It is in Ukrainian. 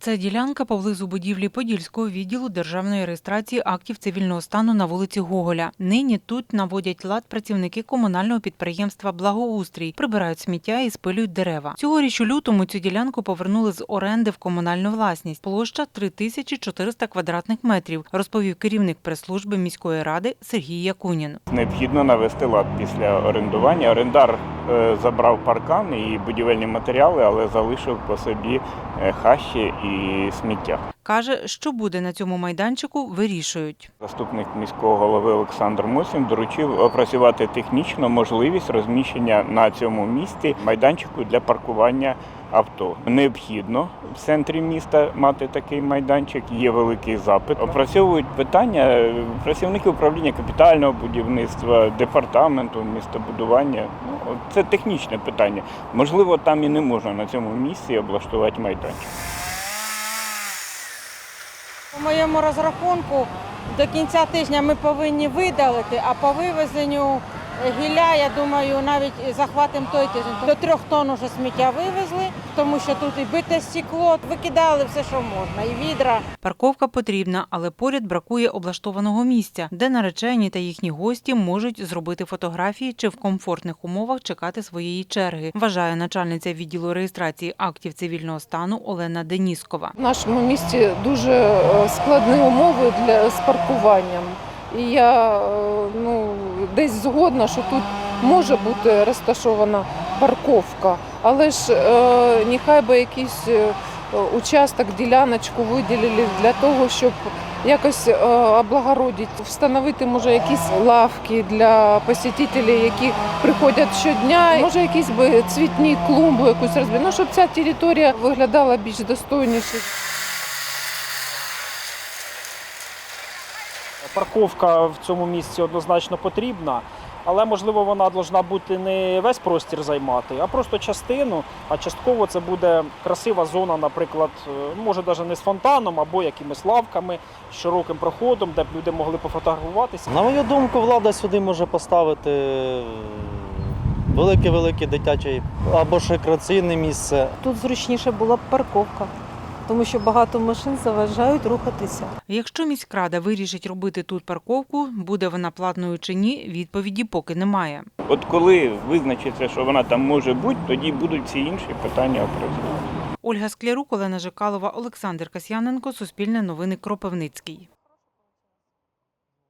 Це ділянка поблизу будівлі Подільського відділу державної реєстрації актів цивільного стану на вулиці Гоголя. Нині тут наводять лад працівники комунального підприємства Благоустрій, прибирають сміття і спилюють дерева. Цьогоріч у лютому цю ділянку повернули з оренди в комунальну власність. Площа 3400 квадратних метрів, розповів керівник прес-служби міської ради Сергій Якунін. Необхідно навести лад після орендування. Орендар забрав паркан і будівельні матеріали, але залишив по собі е, хащі і сміття. Каже, що буде на цьому майданчику, вирішують. Заступник міського голови Олександр Мосін доручив опрацювати технічно можливість розміщення на цьому місці майданчику для паркування авто. Необхідно в центрі міста мати такий майданчик. Є великий запит. Опрацьовують питання е, працівники управління капітального будівництва, департаменту містобудування. Ну, це технічне питання. Можливо, там і не можна на цьому місці облаштувати майданчик. По моєму розрахунку до кінця тижня ми повинні видалити, а по вивезенню гілля, я думаю, навіть захватимо той тиждень. До трьох тонн уже сміття вивезли, тому що тут і бите стекло, викидали все, що можна, і відра. Парковка потрібна, але поряд бракує облаштованого місця, де наречені та їхні гості можуть зробити фотографії чи в комфортних умовах чекати своєї черги, вважає начальниця відділу реєстрації актів цивільного стану Олена Деніскова. В нашому місті дуже е, складні умови для з паркуванням. І я е, ну, десь згодна, що тут може бути розташована парковка, але ж е, нехай би якийсь е, участок, діляночку виділили для того, щоб якось е, облагородити, встановити може якісь лавки для посетителів, які приходять щодня. Може, якісь би цвітні клумби якусь розбити, ну, щоб ця територія виглядала більш достойніше. Парковка в цьому місці однозначно потрібна, але можливо вона повинна бути не весь простір займати, а просто частину. А частково це буде красива зона, наприклад, е, може навіть не з фонтаном або якимись лавками, з широким проходом, де б люди могли пофотографуватися. На мою думку, влада сюди може поставити велике-велике дитяче або ж рекреаційне місце. Тут зручніше була б парковка, тому що багато машин заважають рухатися. Якщо міськрада вирішить робити тут парковку, буде вона платною чи ні, відповіді поки немає. От коли визначиться, що вона там може бути, тоді будуть всі інші питання опрацювати. Ольга Склярук, Олена Жикалова, Олександр Касьяненко, Суспільне новини Кропивницький.